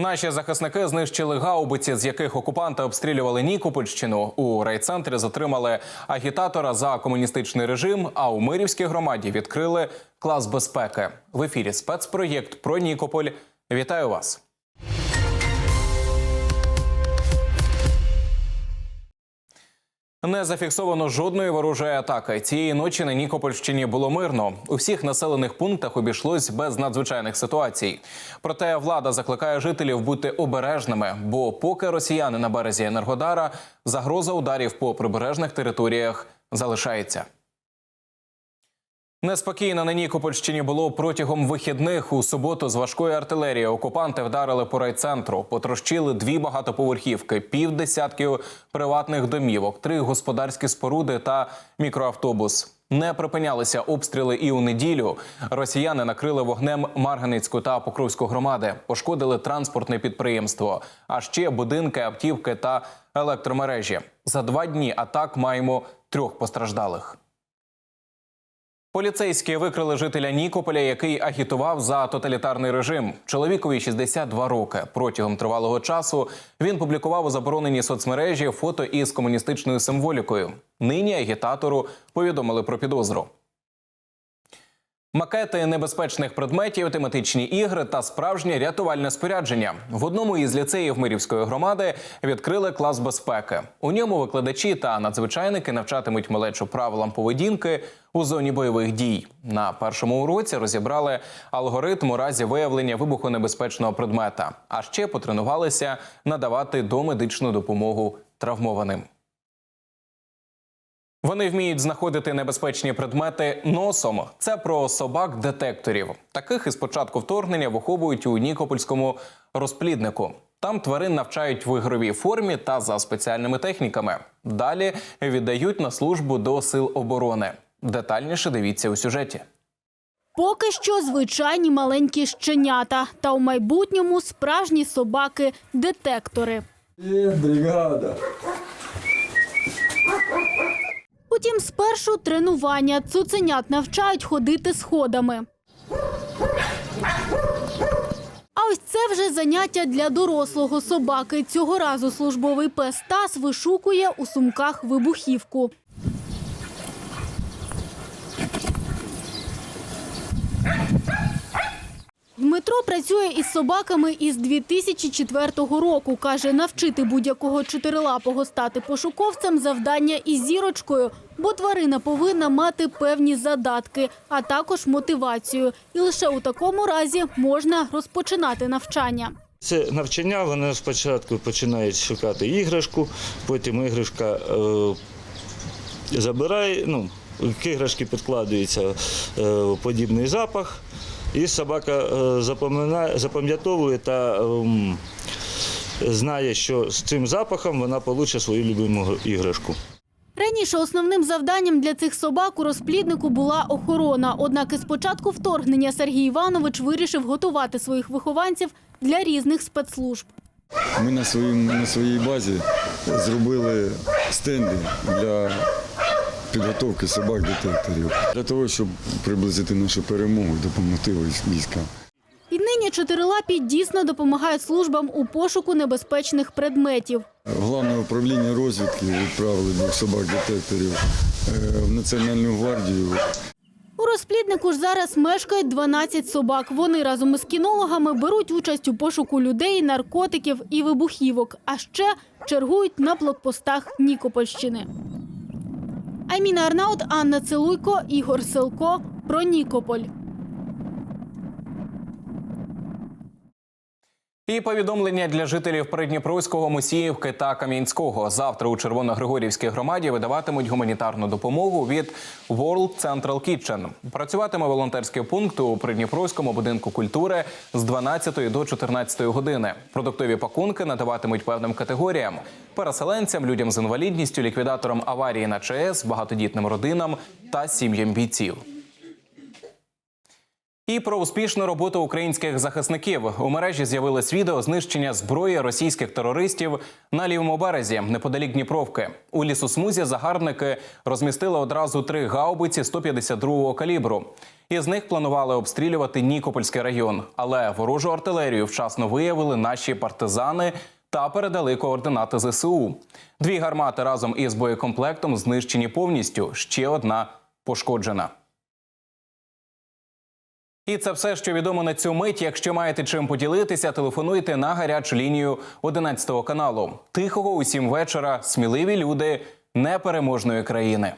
Наші захисники знищили гаубиці, з яких окупанти обстрілювали Нікопольщину. У райцентрі затримали агітатора за комуністичний режим. А у Мирівській громаді відкрили клас безпеки. В ефірі спецпроєкт про Нікополь. Вітаю вас. Не зафіксовано жодної ворожої атаки. Цієї ночі на Нікопольщині було мирно. У всіх населених пунктах обійшлось без надзвичайних ситуацій. Проте влада закликає жителів бути обережними, бо поки росіяни на березі Енергодара, загроза ударів по прибережних територіях залишається. Неспокійно на Нікопольщині було протягом вихідних. У суботу з важкої артилерії окупанти вдарили по райцентру, потрощили дві багатоповерхівки, півдесятків приватних домівок, три господарські споруди та мікроавтобус. Не припинялися обстріли і у неділю. Росіяни накрили вогнем Марганицьку та Покровську громади, пошкодили транспортне підприємство, а ще будинки, автівки та електромережі. За два дні атак маємо трьох постраждалих. Поліцейські викрили жителя Нікополя, який агітував за тоталітарний режим. Чоловікові 62 роки. Протягом тривалого часу він публікував у забороненій соцмережі фото із комуністичною символікою. Нині агітатору повідомили про підозру. Макети небезпечних предметів, тематичні ігри та справжнє рятувальне спорядження в одному із ліцеїв Мирівської громади відкрили клас безпеки. У ньому викладачі та надзвичайники навчатимуть малечу правилам поведінки у зоні бойових дій. На першому уроці розібрали алгоритм у разі виявлення вибухонебезпечного предмета, а ще потренувалися надавати домедичну допомогу травмованим. Вони вміють знаходити небезпечні предмети носом. Це про собак-детекторів. Таких із початку вторгнення виховують у Нікопольському розпліднику. Там тварин навчають в ігровій формі та за спеціальними техніками. Далі віддають на службу до сил оборони. Детальніше дивіться у сюжеті. Поки що звичайні маленькі щенята, та у майбутньому справжні собаки-детектори. Є бригада. Утім, спершу тренування цуценят навчають ходити сходами. А ось це вже заняття для дорослого собаки. Цього разу службовий пес Тас вишукує у сумках вибухівку. Дмитро працює із собаками із 2004 року. Каже, навчити будь-якого чотирилапого стати пошуковцем завдання із зірочкою, бо тварина повинна мати певні задатки, а також мотивацію. І лише у такому разі можна розпочинати навчання. Це навчання, вони спочатку починають шукати іграшку, потім іграшка е, забирає, ну, к іграшці підкладується е, подібний запах, і собака е, запам'ятовує та ем, знає, що з цим запахом вона отримає свою любиму іграшку. Раніше основним завданням для цих собак у розпліднику була охорона. Однак із початку вторгнення Сергій Іванович вирішив готувати своїх вихованців для різних спецслужб. Ми на, своїм, на своїй базі зробили стенди для підготовки собак-детекторів, для того, щоб приблизити нашу перемогу, допомогти військам. І нині чотирилапі дійсно допомагають службам у пошуку небезпечних предметів. Головне управління розвідки відправили двох собак-детекторів е, в Національну гвардію. У розпліднику ж зараз мешкають 12 собак. Вони разом із кінологами беруть участь у пошуку людей, наркотиків і вибухівок, а ще чергують на блокпостах Нікопольщини. Айміна Арнаут, Анна Целуйко, Ігор Силко про Нікополь. І повідомлення для жителів Придніпровського, Мусіївки та Кам'янського. Завтра у Червоногригорівській громаді видаватимуть гуманітарну допомогу від World Central Kitchen. Працюватиме волонтерський пункт у Придніпровському будинку культури з 12 до 14 години. Продуктові пакунки надаватимуть певним категоріям: переселенцям, людям з інвалідністю, ліквідаторам аварії на ЧАЕС, багатодітним родинам та сім'ям бійців. І про успішну роботу українських захисників у мережі з'явилось відео знищення зброї російських терористів на лівому березі неподалік Дніпровки. У лісосмузі загарбники розмістили одразу три гаубиці 152-го калібру. Із них планували обстрілювати Нікопольський район, але ворожу артилерію вчасно виявили наші партизани та передали координати ЗСУ. Дві гармати разом із боєкомплектом знищені повністю. Ще одна пошкоджена. І це все, що відомо на цю мить. Якщо маєте чим поділитися, телефонуйте на гарячу лінію 11 каналу. Тихого усім вечора, сміливі люди непереможної країни.